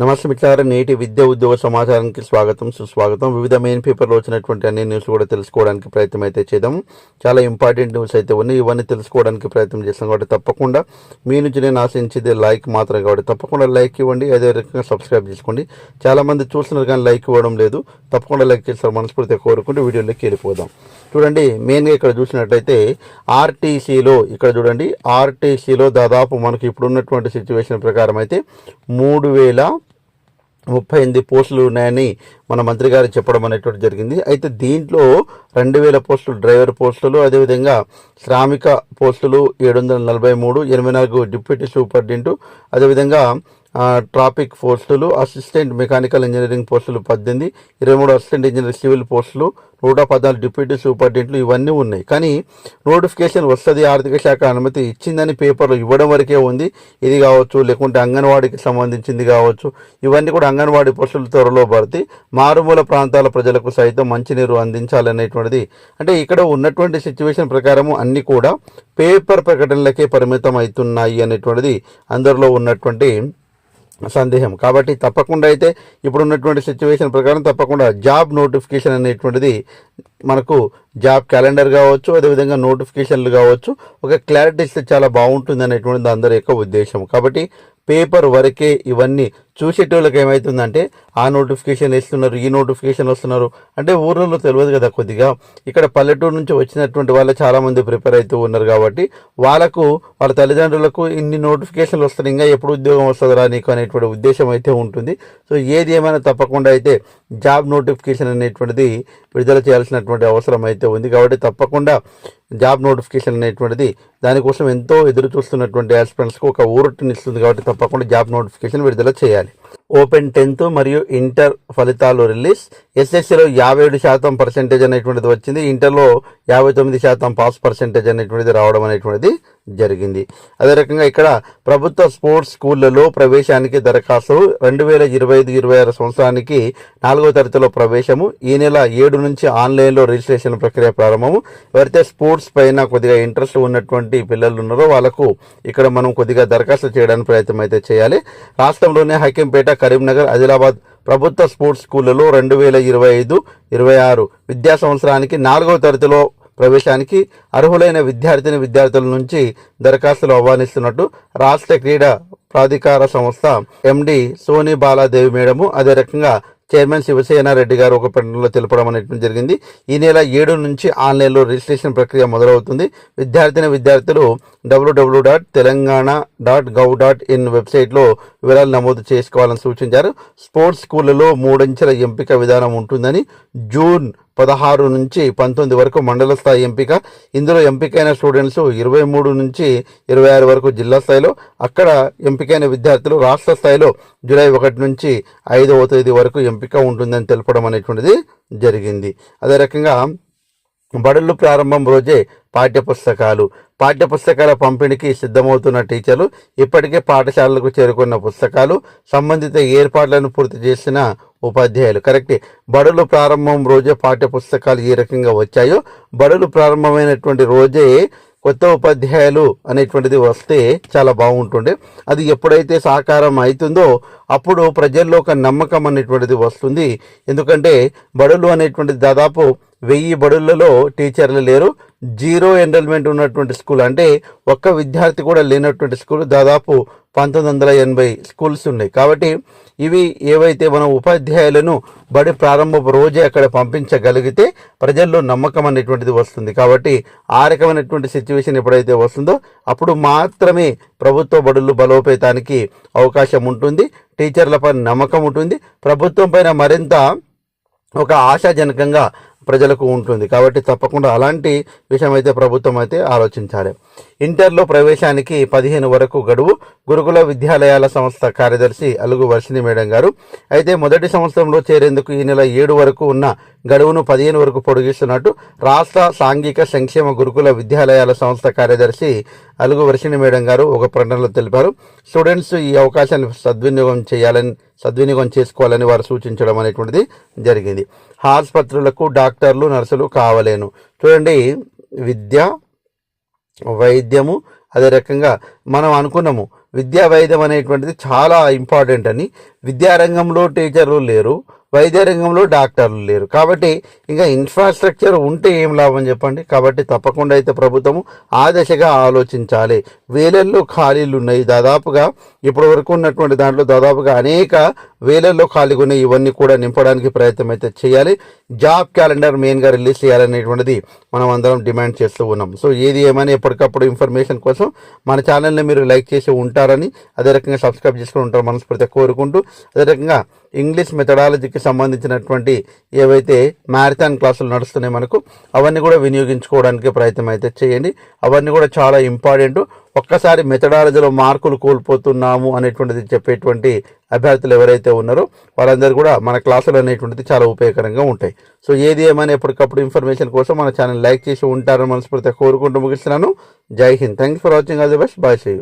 నమస్తే మిత్రులారా నేటి విద్య ఉద్యోగ సమాచారానికి స్వాగతం సుస్వాగతం. వివిధ మెయిన్ పేపర్లో వచ్చినటువంటి అన్ని న్యూస్ కూడా తెలుసుకోవడానికి ప్రయత్నం అయితే చేద్దాం. చాలా ఇంపార్టెంట్ న్యూస్ అయితే ఉన్నాయి. ఇవన్నీ తెలుసుకోవడానికి ప్రయత్నం చేస్తాం కాబట్టి తప్పకుండా మీ నుంచి నేను ఆశించేది లైక్ మాత్రం కాబట్టి తప్పకుండా లైక్ ఇవ్వండి. అదే రకంగా సబ్స్క్రైబ్ చేసుకోండి. చాలామంది చూస్తున్నారు కానీ లైక్ ఇవ్వడం లేదు. తప్పకుండా లైక్ చేస్తారు. మనస్ఫూర్తిగా కోరుకుంటూ వీడియోలోకి వెళ్ళిపోదాం. చూడండి మెయిన్గా ఇక్కడ చూసినట్టయితే ఆర్టీసీలో ఇక్కడ చూడండి ఆర్టీసీలో దాదాపు మనకి ఇప్పుడు ఉన్నటువంటి సిచ్యువేషన్ ప్రకారం అయితే మూడు వేల ముప్పై ఎనిమిది పోస్టులు ఉన్నాయని మన మంత్రి గారు చెప్పడం అనేటువంటి జరిగింది. అయితే దీంట్లో రెండు వేల పోస్టులు డ్రైవర్ పోస్టులు అదేవిధంగా శ్రామిక పోస్టులు ఏడు వందల నలభై మూడు ఎనభై నాలుగు డిప్యూటీ సూపరింటెండెంట్ అదేవిధంగా ట్రాఫిక్ పోస్టులు అసిస్టెంట్ మెకానికల్ ఇంజనీరింగ్ పోస్టులు పద్దెనిమిది ఇరవై మూడు అసిస్టెంట్ ఇంజనీర్ సివిల్ పోస్టులు నూట పద్నాలుగు డిప్యూటీ సూపరింటెండెంట్లు ఇవన్నీ ఉన్నాయి. కానీ నోటిఫికేషన్ వస్తుంది ఆర్థిక శాఖ అనుమతి ఇచ్చిందని పేపర్లు ఇవ్వడం వరకే ఉంది. ఇది కావచ్చు లేకుంటే అంగన్వాడీకి సంబంధించింది కావచ్చు. ఇవన్నీ కూడా అంగన్వాడీ పోస్టులు త్వరలో భర్తీ. మారుమూల ప్రాంతాల ప్రజలకు సైతం మంచినీరు అందించాలనేటువంటిది. అంటే ఇక్కడ ఉన్నటువంటి సిచ్యువేషన్ ప్రకారము అన్నీ కూడా పేపర్ ప్రకటనలకే పరిమితం అవుతున్నాయి అనేటువంటిది అందరిలో ఉన్నటువంటి సందేహం. కాబట్టి తప్పకుండా అయితే ఇప్పుడున్నటువంటి సిచ్యువేషన్ ప్రకారం తప్పకుండా జాబ్ నోటిఫికేషన్ అనేటువంటిది మనకు జాబ్ క్యాలెండర్ కావచ్చు అదేవిధంగా నోటిఫికేషన్లు కావచ్చు. ఒక క్లారిటీ ఇస్తే చాలా బాగుంటుంది అనేటువంటిది అందరి యొక్క ఉద్దేశం. కాబట్టి పేపర్ వరకే ఇవన్నీ చూసేటోళ్ళకి ఏమవుతుందంటే ఆ నోటిఫికేషన్ ఇస్తున్నారు ఈ నోటిఫికేషన్ వస్తున్నారు. అంటే ఊర్లలో తెలియదు కదా కొద్దిగా. ఇక్కడ పల్లెటూరు నుంచి వచ్చినటువంటి వాళ్ళు చాలామంది ప్రిపేర్ అవుతూ ఉన్నారు కాబట్టి వాళ్ళకు వాళ్ళ తల్లిదండ్రులకు ఇన్ని నోటిఫికేషన్లు వస్తాయి ఇంకా ఎప్పుడు ఉద్యోగం వస్తుందిరా నీకు అనేటువంటి ఉద్దేశం అయితే ఉంటుంది. సో ఏది ఏమైనా తప్పకుండా అయితే జాబ్ నోటిఫికేషన్ అనేటువంటిది విడుదల చేయాల్సినటువంటి అవసరం అయితే ఉంది. కాబట్టి తప్పకుండా జాబ్ నోటిఫికేషన్ అనేటువంటిది దానికోసం ఎంతో ఎదురు చూస్తున్నటువంటి ఆస్పిరెంట్స్కి ఒక ఊరటనిస్తుంది కాబట్టి తప్పకుండా జాబ్ నోటిఫికేషన్ విడుదల చేయాలి. ఓపెన్ టెన్త్ మరియు ఇంటర్ ఫలితాలు రిలీజ్. ఎస్ఎస్సిలో యాభై ఏడు శాతం పర్సెంటేజ్ అనేటువంటిది వచ్చింది. ఇంటర్లో యాభై తొమ్మిది శాతం పాస్ పర్సెంటేజ్ అనేటువంటిది రావడం అనేటువంటిది జరిగింది. అదే రకంగా ఇక్కడ ప్రభుత్వ స్పోర్ట్స్ స్కూళ్ళలో ప్రవేశానికి దరఖాస్తు రెండు వేల ఇరవై ఐదు ఇరవై ఆరు సంవత్సరానికి నాలుగో తరగతిలో ప్రవేశము. ఈ నెల ఏడు నుంచి ఆన్లైన్లో రిజిస్ట్రేషన్ ప్రక్రియ ప్రారంభము. ఎవరైతే స్పోర్ట్స్ పైన కొద్దిగా ఇంట్రెస్ట్ ఉన్నటువంటి పిల్లలు ఉన్నారో వాళ్ళకు ఇక్కడ మనం కొద్దిగా దరఖాస్తు చేయడానికి ప్రయత్నం అయితే చేయాలి. రాష్ట్రంలోనే హకీంపేట కరీంనగర్ ఆదిలాబాద్ ప్రభుత్వ స్పోర్ట్స్ స్కూళ్ళలో రెండు వేల ఇరవై ఐదు ఇరవై ఆరు విద్యా సంవత్సరానికి నాలుగవ తరగతిలో ప్రవేశానికి అర్హులైన విద్యార్థిని విద్యార్థుల నుంచి దరఖాస్తులు ఆహ్వానిస్తున్నట్టు రాష్ట్ర క్రీడా ప్రాధికార సంస్థ ఎండి సోని బాలాదేవి మేడము అదే రకంగా చైర్మన్ శివసేన రెడ్డి గారు ఒక ప్రకటనలో తెలపడం అనేటువంటి జరిగింది. ఈ నెల ఏడు నుంచి ఆన్లైన్లో రిజిస్ట్రేషన్ ప్రక్రియ మొదలవుతుంది. విద్యార్థిని విద్యార్థులు WWW dot Telangana dot gov dot in వెబ్సైట్లో వివరాలు నమోదు చేసుకోవాలని సూచించారు. స్పోర్ట్స్ స్కూళ్ళలో మూడంచెల ఎంపిక విధానం ఉంటుందని జూన్ పదహారు నుంచి పంతొమ్మిది వరకు మండల స్థాయి ఎంపిక ఇందులో ఎంపికైన స్టూడెంట్స్ ఇరవై మూడు నుంచి ఇరవై ఆరు వరకు జిల్లా స్థాయిలో అక్కడ ఎంపికైన విద్యార్థులు రాష్ట్ర స్థాయిలో జూలై ఒకటి నుంచి ఐదవ తేదీ వరకు ఎంపిక ఉంటుందని తెలపడం అనేటువంటిది జరిగింది. అదే రకంగా బడులు ప్రారంభం రోజే పాఠ్యపుస్తకాలు. పాఠ్యపుస్తకాల పంపిణీకి సిద్ధమవుతున్న టీచర్లు ఇప్పటికే పాఠశాలలకు చేరుకున్న పుస్తకాలు సంబంధిత ఏర్పాట్లను పూర్తి చేసిన ఉపాధ్యాయులు. కరెక్టే. బడులు ప్రారంభం రోజే పాఠ్య పుస్తకాలు ఏ రకంగా వచ్చాయో బడులు ప్రారంభమైనటువంటి రోజే కొత్త ఉపాధ్యాయులు అనేటువంటిది వస్తే చాలా బాగుంటుండే. అది ఎప్పుడైతే సాకారం అవుతుందో అప్పుడు ప్రజల్లో ఒక నమ్మకం అనేటువంటిది వస్తుంది. ఎందుకంటే బడులు అనేటువంటిది దాదాపు వెయ్యి బడులలో టీచర్లు లేరు. జీరో ఎన్రోల్మెంట్ ఉన్నటువంటి స్కూల్ అంటే ఒక్క విద్యార్థి కూడా లేనటువంటి స్కూల్. దాదాపు పంతొమ్మిది వందల ఎనభై స్కూల్స్ ఉన్నాయి. కాబట్టి ఇవి ఏవైతే మనం ఉపాధ్యాయులను బడి ప్రారంభపు రోజే అక్కడ పంపించగలిగితే ప్రజల్లో నమ్మకం అనేటువంటిది వస్తుంది. కాబట్టి ఆ రకమైనటువంటి సిచ్యువేషన్ ఎప్పుడైతే వస్తుందో అప్పుడు మాత్రమే ప్రభుత్వ బడులు బలోపేతానికి అవకాశం ఉంటుంది. టీచర్లపై నమ్మకం ఉంటుంది. ప్రభుత్వం పైన మరింత ఒక ఆశాజనకంగా ప్రజలకు ఉంటుంది. కాబట్టి తప్పకుండా అలాంటి విషయం అయితే ప్రభుత్వం అయితే ఆలోచించాలి. ఇంటర్లో ప్రవేశానికి పదిహేను వరకు గడువు. గురుకుల విద్యాలయాల సంస్థ కార్యదర్శి అలుగు వర్షిణి మేడం గారు. అయితే మొదటి సంవత్సరంలో చేరేందుకు ఈ నెల ఏడు వరకు ఉన్న గడువును పదిహేను వరకు పొడిగిస్తున్నట్టు రాష్ట్ర సాంఘిక సంక్షేమ గురుకుల విద్యాలయాల సంస్థ కార్యదర్శి అలుగు వర్షిణి మేడం గారు ఒక ప్రకటనలో తెలిపారు. స్టూడెంట్స్ ఈ అవకాశాన్ని సద్వినియోగం చేయాలని సద్వినియోగం చేసుకోవాలని వారు సూచించడం అనేటువంటిది జరిగింది. ఆసుపత్రులకు డాక్టర్లు నర్సులు కావలేను. చూడండి విద్య వైద్యము అదే రకంగా మనం అనుకున్నాము విద్యా వైద్యం అనేటువంటిది చాలా ఇంపార్టెంట్ అని. విద్యారంగంలో టీచర్లు లేరు. వైద్య రంగంలో డాక్టర్లు లేరు. కాబట్టి ఇంకా ఇన్ఫ్రాస్ట్రక్చర్ ఉంటే ఏం లాభం చెప్పండి? కాబట్టి తప్పకుండా అయితే ప్రభుత్వము ఆ దశగా ఆలోచించాలి. వేలల్లో ఖాళీలు ఉన్నాయి. దాదాపుగా ఇప్పటి వరకు ఉన్నటువంటి దాంట్లో దాదాపుగా అనేక వేలల్లో ఖాళీగా ఉన్నాయి ఇవన్నీ కూడా నింపడానికి ప్రయత్నం అయితే చేయాలి. జాబ్ క్యాలెండర్ మెయిన్గా రిలీజ్ చేయాలనేటువంటిది మనం అందరం డిమాండ్ చేస్తూ ఉన్నాం. సో ఏది ఏమైనా ఎప్పటికప్పుడు ఇన్ఫర్మేషన్ కోసం మన ఛానల్ని మీరు లైక్ చేసి ఉంటారని అదే రకంగా సబ్స్క్రైబ్ చేసుకుని ఉంటారు మనస్ఫూర్తిగా కోరుకుంటూ అదే రకంగా ఇంగ్లీష్ మెథడాలజీకి సంబంధించినటువంటి ఏవైతే మ్యారథాన్ క్లాసులు నడుస్తున్నాయి మనకు అవన్నీ కూడా వినియోగించుకోవడానికి ప్రయత్నం అయితే చేయండి. అవన్నీ కూడా చాలా ఇంపార్టెంట్. ఒక్కసారి మెథడాలజీలో మార్కులు కోల్పోతున్నాము అనేటువంటిది చెప్పేటువంటి అభ్యర్థులు ఎవరైతే ఉన్నారో వాళ్ళందరూ కూడా మన క్లాసులు అనేటువంటిది చాలా ఉపయోగకరంగా ఉంటాయి. సో ఏది ఏమైనా ఎప్పటికప్పుడు ఇన్ఫర్మేషన్ కోసం మన ఛానల్ లైక్ చేసి ఉంటారని మనస్ఫూర్తిగా కోరుకుంటూ ముగిస్తున్నాను. జై Hind. Thank for watching. All the best. Bye see